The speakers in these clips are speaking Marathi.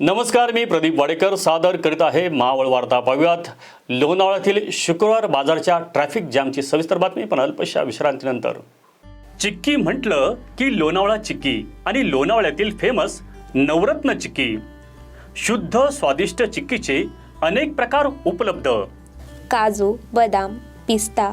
नमस्कार मी प्रदीप वाडेकर. सादर करीत आहे मावळ वार्ता पाहूयात लोणावळ्यातील शुक्रवार बाजारच्या ट्रॅफिक जॅमची सविस्तर बातमी. पण अल्पशा विश्रांतीनंतर. चिक्की म्हटलं की लोणावळा चिक्की आणि लोणावळ्यातील फेमस नवरत्न चिक्की. शुद्ध स्वादिष्ट चिक्कीचे अनेक प्रकार उपलब्ध. काजू बदाम पिस्ता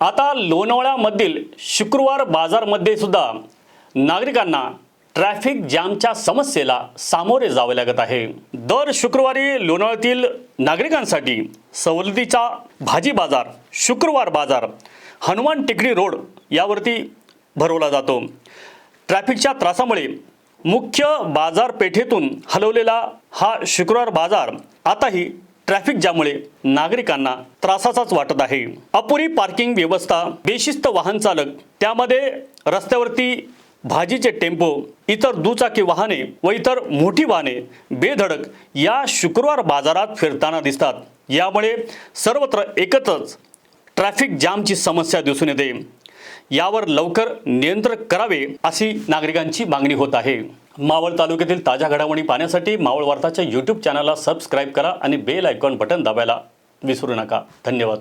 आता लोणावळ्यामधील शुक्रवार बाजारमध्ये सुद्धा नागरिकांना ट्रॅफिक जॅमच्या समस्येला सामोरे जावे लागत आहे. दर शुक्रवारी लोणावळ्यातील नागरिकांसाठी सवलतीचा भाजी बाजार शुक्रवार बाजार हनुमान टेकडी रोड यावरती भरवला जातो. ट्रॅफिकच्या त्रासामुळे मुख्य बाजारपेठेतून हलवलेला हा शुक्रवार बाजार आताही ट्रॅफिक जाममुळे नागरिकांना त्रासाचाच वाटत आहे. अपुरी पार्किंग व्यवस्था बेशिस्त वाहन चालक त्यामध्ये रस्त्यावरती भाजीचे टेम्पो इतर दुचाकी वाहने व इतर मोठी वाहने बेधडक या शुक्रवार बाजारात फिरताना दिसतात. यामुळे सर्वत्र एकत्रच ट्रॅफिक जामची समस्या दिसून येते. यावर लवकर नियंत्रण करावे अशी नागरिकांची मागणी होत आहे. मावळ तालुक्यातील ताज्या घडामोडी पाहण्यासाठी मावळ वार्ताच्या यूट्यूब चॅनलला सबस्क्राईब करा आणि बेल आयकॉन बटन दाबायला विसरू नका. धन्यवाद.